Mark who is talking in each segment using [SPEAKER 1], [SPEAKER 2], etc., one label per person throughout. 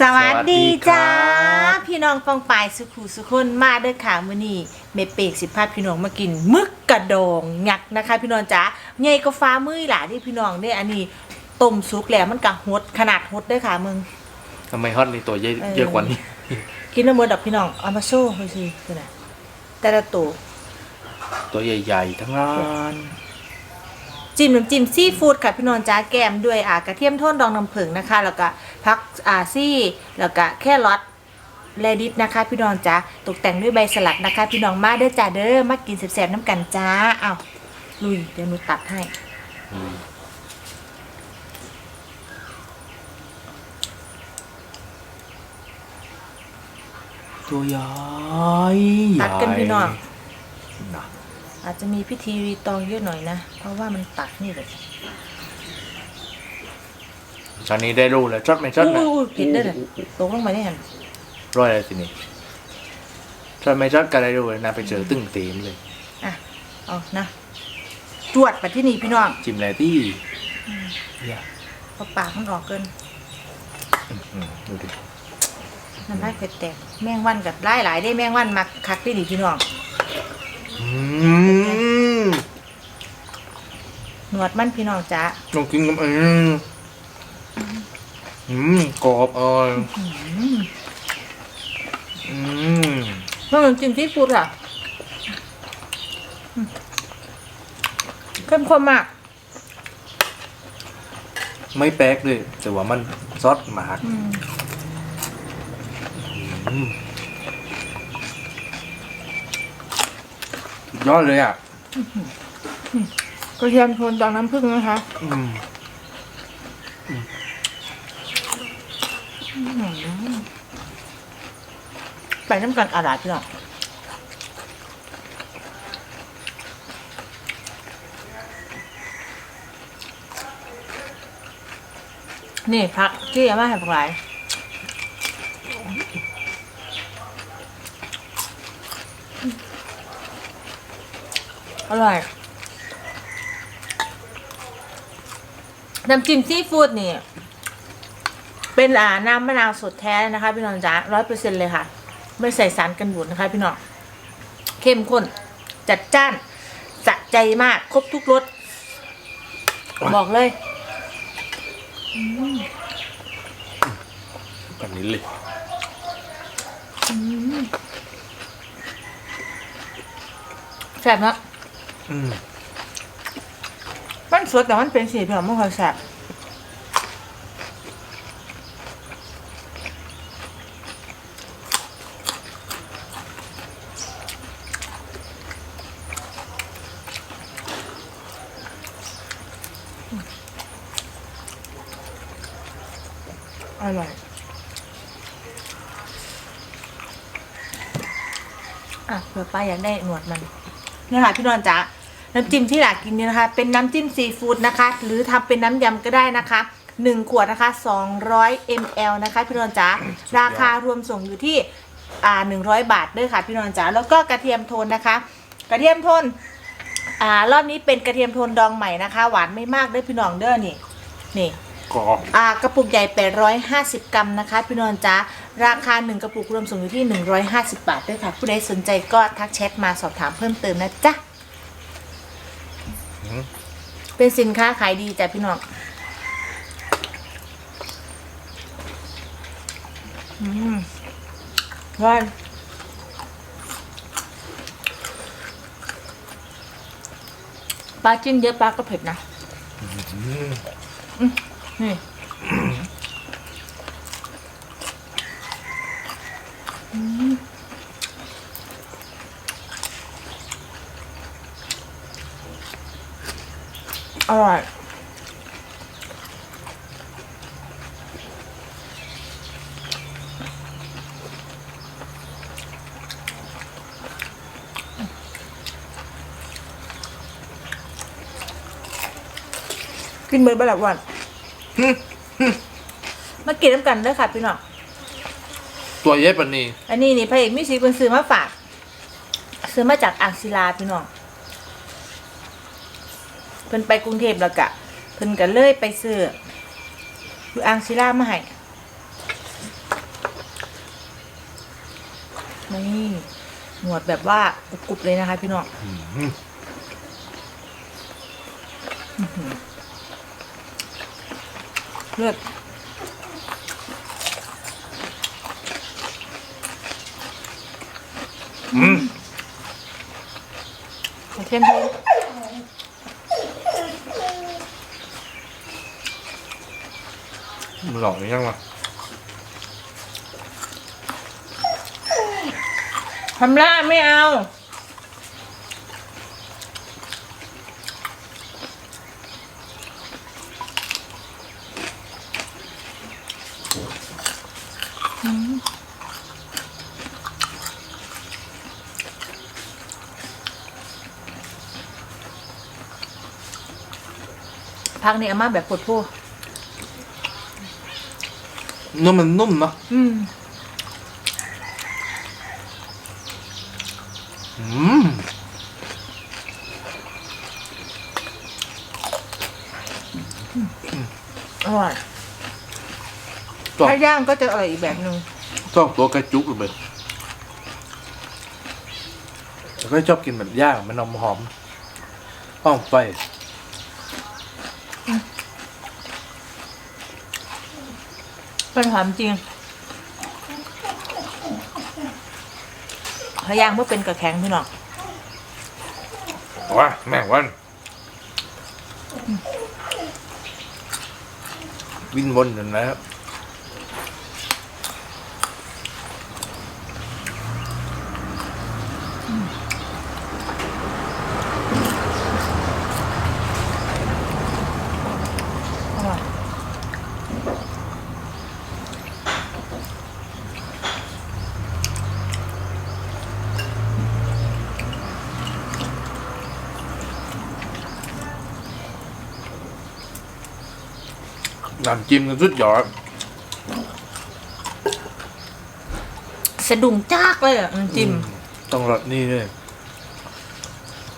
[SPEAKER 1] สวัสดีจ้า
[SPEAKER 2] สวัสดีครับ
[SPEAKER 1] พี่น้องฟองปายสุขุสุคนมาเด้อค่ะมื้อนี้เมเปกสิพาพี่น้องมากินมึกกระดองยักษ์นะคะ พี่น้องจ้าใหญ่ก็ฟ้ามือหล่ะที่พี่น้องเนี่ยอันนี้ต้มสุกแล้วมันกะหดขนาดหดเด้อค่ะมึง
[SPEAKER 2] ทำไมฮอตในตัวเยอะ
[SPEAKER 1] เออ
[SPEAKER 2] เยอะกว่านี้
[SPEAKER 1] กินแล้วหมดดอกพี่น้องเอามาโซ่ไปสิคือน่ะแต่ละตัว
[SPEAKER 2] ตัวใหญ่ๆ ทั้งนั้น
[SPEAKER 1] จิ้มน้ำจิ้มซีฟู้ดค่ะพี่น้องจ้าแกมด้วยอ่ากระเทียมโทนดองน้ำผึ้งนะคะ แล้วก็ พักอ่าซี่ แล้วก็แค่รอทแลดิสนะคะ พี่น้องจ้าตกแต่งด้วยใบสลัดนะคะ พี่น้องมาเด้อจ้าเด้อมากินแซ่บๆน้ำกันจ้าเอาลุยเดี๋ยวหนูตัดให้
[SPEAKER 2] อืมตัวใหญ่
[SPEAKER 1] ตัดกันพี่น้อง
[SPEAKER 2] นะ
[SPEAKER 1] อาจจะมีพิธีรีตองเยอะหน่อยนะ เพราะว่ามันตัดนี่เลย
[SPEAKER 2] ตอนนี้ได้รู้แล้วชดไหมชดไหม
[SPEAKER 1] อู้อู้ผิดได้เลยตกลงมาได้หัน
[SPEAKER 2] ร้อยอะไรสินี่ชดไหมชดก็ได้รู้เลยนะไปเจอตึ้งเต็มเลย
[SPEAKER 1] อะเอานะจวดไปที่นี่พี่น้อง
[SPEAKER 2] จิ้มอะไรที่เนี่ย
[SPEAKER 1] เพราะปากมันออกเกิน
[SPEAKER 2] อืมดูดิ
[SPEAKER 1] น้ำลายเผ็ดแตกแมงวันกับไล่หลายได้แมงวันมักคักที่นี่พี่น้อง
[SPEAKER 2] อืม
[SPEAKER 1] หนวดมันพี่น้องจ้า
[SPEAKER 2] ลองกินกันอืม อืมกรอบอ่อนอืม
[SPEAKER 1] เมื่อมันจิ้มซีฟู้ดค่ะอืมเข้มข้นมาก
[SPEAKER 2] ไม่แป๊กเลยแต่ว่ามันซอสหมาก
[SPEAKER 1] อืม
[SPEAKER 2] อืมสุดยอดเลยอะ
[SPEAKER 1] กระเทียมโทนดองน้ำผึ้งนะคะ
[SPEAKER 2] อืม
[SPEAKER 1] ไปน้ำกันอาดาพี่น้องนี่พักที่เอามาให้พวกหลายอร่อยน้ำจิ้มซีฟู้ดนี่ เป็นอ่าน้ำมะนาวสดแท้นะคะ พี่น้องจ๋าร้อยเปอร์เซ็นเลยค่ะ ไม่ใส่สารกันบูดนะคะ พี่น้องเข้มข้น จัดจ้านสะใจมาก ครบทุกรสบอกเลย
[SPEAKER 2] แบบนี้เลย
[SPEAKER 1] แซ่บเนอะ
[SPEAKER 2] อืม
[SPEAKER 1] มันสดแต่มันเป็นสีพี่น้องไม่ค่อยแซ่บ อร่อย อะเผื่อป้าอยากได้หนวดมันนี่ค่ะพี่นอนจ๋าน้ำจิ้มที่หลากกินเนี่ยนะคะ เป็นน้ำจิ้มซีฟู้ดนะคะ หรือทำเป็นน้ำยำก็ได้นะคะหนึ่งขวดนะคะ 200 ml นะคะ พี่นอนจ๋าราคารวมส่งอยู่ที่อ่า100 บาทด้วยค่ะ พี่นอนจ๋าแล้วก็กระเทียมโทนนะคะ กระเทียมโทนอ่ารอบนี้เป็นกระเทียมโทนดองใหม่นะคะ หวานไม่มากด้วยพี่น้องเด้อนี่นี่
[SPEAKER 2] กรอบ
[SPEAKER 1] อ่ากระปุกใหญ่ 850 กรัมนะคะ พี่นนท์จ๊ะราคา 1 กระปุกรวมส่งอยู่ที่ 150 บาทด้วยค่ะ ผู้ใดสนใจก็ทักแชทมาสอบถามเพิ่มเติมนะจ๊ะเป็นสินค้าขายดีจ้ะพี่น้องอืมร้อนปลาจิ้มเยอะปลาก็เผ็ดนะ อืม นี่อืมอร่อยกินเบอร์บลับวัน มากินน้ำกันเด้อค่ะพี่น้อง
[SPEAKER 2] ตัวเย็บปันนี
[SPEAKER 1] อันนี้นี่พระเอกมิวสิกเป็นซื้อมาฝากซื้อมาจากอ่างศิลาพี่น้องเพิ่นไปกรุงเทพแล้วกะเพิ่นก็เลยไปซื้ออยู่อ่างศิลามาให้นี่หนวดแบบว่ากรุบเลยนะคะ พี่น้อง
[SPEAKER 2] อ
[SPEAKER 1] เลือด
[SPEAKER 2] อืม
[SPEAKER 1] กระเทียมเทศ
[SPEAKER 2] มันหลอกยังวะ
[SPEAKER 1] ทำล่าไม่เอา พักนี้อาม่าแบบปวดพู
[SPEAKER 2] เนื้อมันนุ่มเนาะ
[SPEAKER 1] อืม
[SPEAKER 2] อืม
[SPEAKER 1] อร่อย
[SPEAKER 2] ชอบ
[SPEAKER 1] ถ้าย่างก็จะอร่อยอีกแบบหนึ่ง
[SPEAKER 2] ชอบตัวกระจุกเลยแล้วก็ชอบกินแบบย่างมันนมหอมห้องไฟ
[SPEAKER 1] เป็นความจริงถ้าย่างเมื่อเป็นกระแข็งพี่น้อง
[SPEAKER 2] ว้าแม่งวัน วินวนอยู่นะครับ น้ำจิ้มกันสุดยอด
[SPEAKER 1] สะดุ้งจากเลยอะน้ำจิ้ม
[SPEAKER 2] ต้องรสนี่ด้วย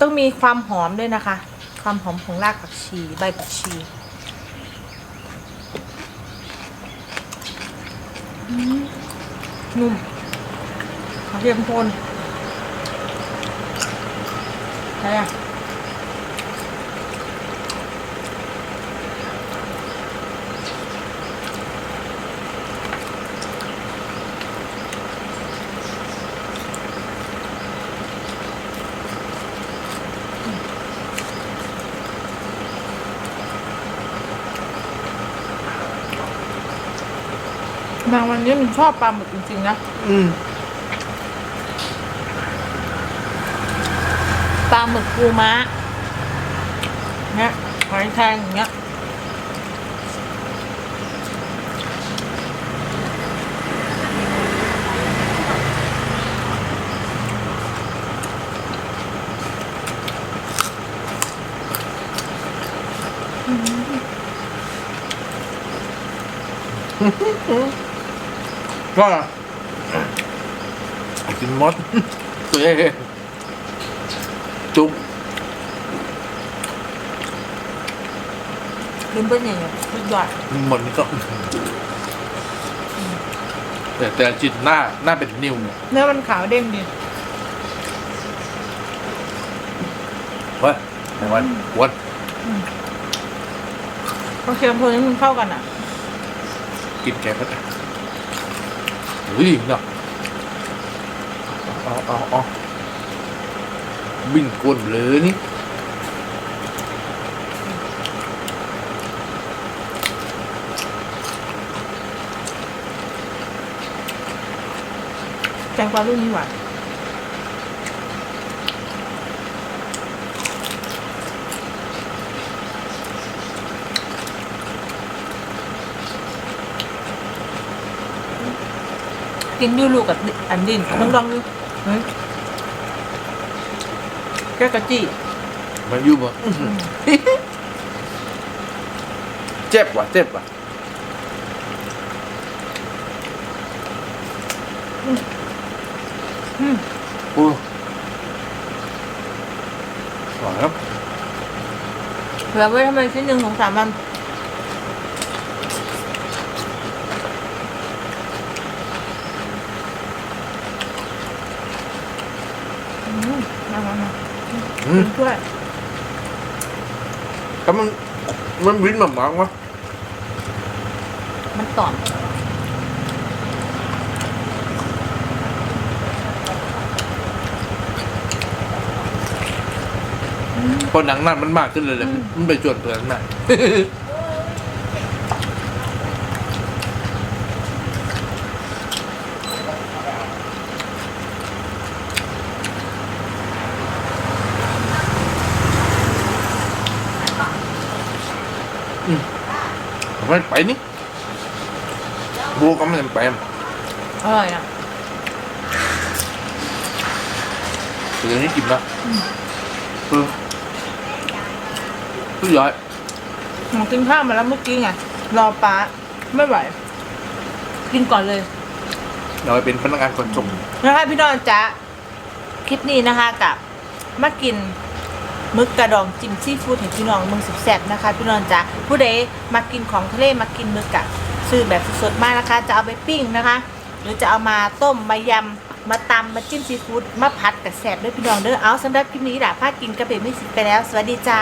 [SPEAKER 1] ต้องมีความหอมด้วยนะคะ ความหอมของรากผักชี ใบผักชีอืมนุ่มกระเทียมโทนใช่อะ บางวันนี้มันชอบปลาหมึกจริงๆนะ
[SPEAKER 2] อืม
[SPEAKER 1] ปลาหมึกปูม้าเนี่ยหอยแครงอย่างเงี้ย
[SPEAKER 2] ก็กินมดตัวเองจุก
[SPEAKER 1] ลืมเป็นอย่างเงี้ยสุดยอด
[SPEAKER 2] หมดนี่ก็แต่แต่จิตหน้าหน้าเป็นนิ้วเนี่ย
[SPEAKER 1] เนื้อมันขาวเด้งดี
[SPEAKER 2] เว้ยไหนวันวัน
[SPEAKER 1] กระเทียมโทนนี่มันเข้ากันอะ
[SPEAKER 2] กินแกก็ได้ เฮ้ยเนาะเอาเอาเอาบินกวนเลยนี่
[SPEAKER 1] แตงกวาลูกนี้หวาน กินอยูลูกกับอันดินลองลองดูเฮ้ยแกกะจี้
[SPEAKER 2] มันอยู่บ่อื้อหือเจ็บว่ะเจ็บว่ะ
[SPEAKER 1] อืม
[SPEAKER 2] โอ้หวานครับ
[SPEAKER 1] เหลือไว้ทำไมชิ้นหนึ่งของสามวัน เอามามา
[SPEAKER 2] อืม
[SPEAKER 1] ช่วย
[SPEAKER 2] ก็มันมันวินแบบมากวะ
[SPEAKER 1] มันตอบ
[SPEAKER 2] พอหนังนั่นมันมากขึ้นเลยเลยมันไปจวนเปลือกหนัง ไม่ไปนี่บัวก็ไม่เป็นไป
[SPEAKER 1] อร่อยอะ
[SPEAKER 2] เดี๋ยวนี้กินละเออผู้ใหญ่
[SPEAKER 1] หนูกินข้าวมาแล้วเมื่อกี้ไงรอป้าไม่ไหว กินก่อนเลย
[SPEAKER 2] เราไปเป็นพนักงานขนส่ง
[SPEAKER 1] นะคะพี่น้องจ๊ะคลิปนี้นะคะกับมากิน มึกกระดองจิ้มซีฟู้ดเห็นพี่น้องมึงสุดแซ่บนะคะ พี่น้องจ้ะผู้ใดมากินของทะเลมากินมึกกะซื้อแบบสดๆมากนะคะ จะเอาไปปิ้งนะคะ หรือจะเอามาต้มมายำมาตำมาจิ้มซีฟู้ดมาผัดกับแซ่บด้วยพี่น้องเด้อเอาสำหรับคลิปนี้ด่าพากินกระเบนไม่สิไปแล้ว สวัสดี
[SPEAKER 2] จ้า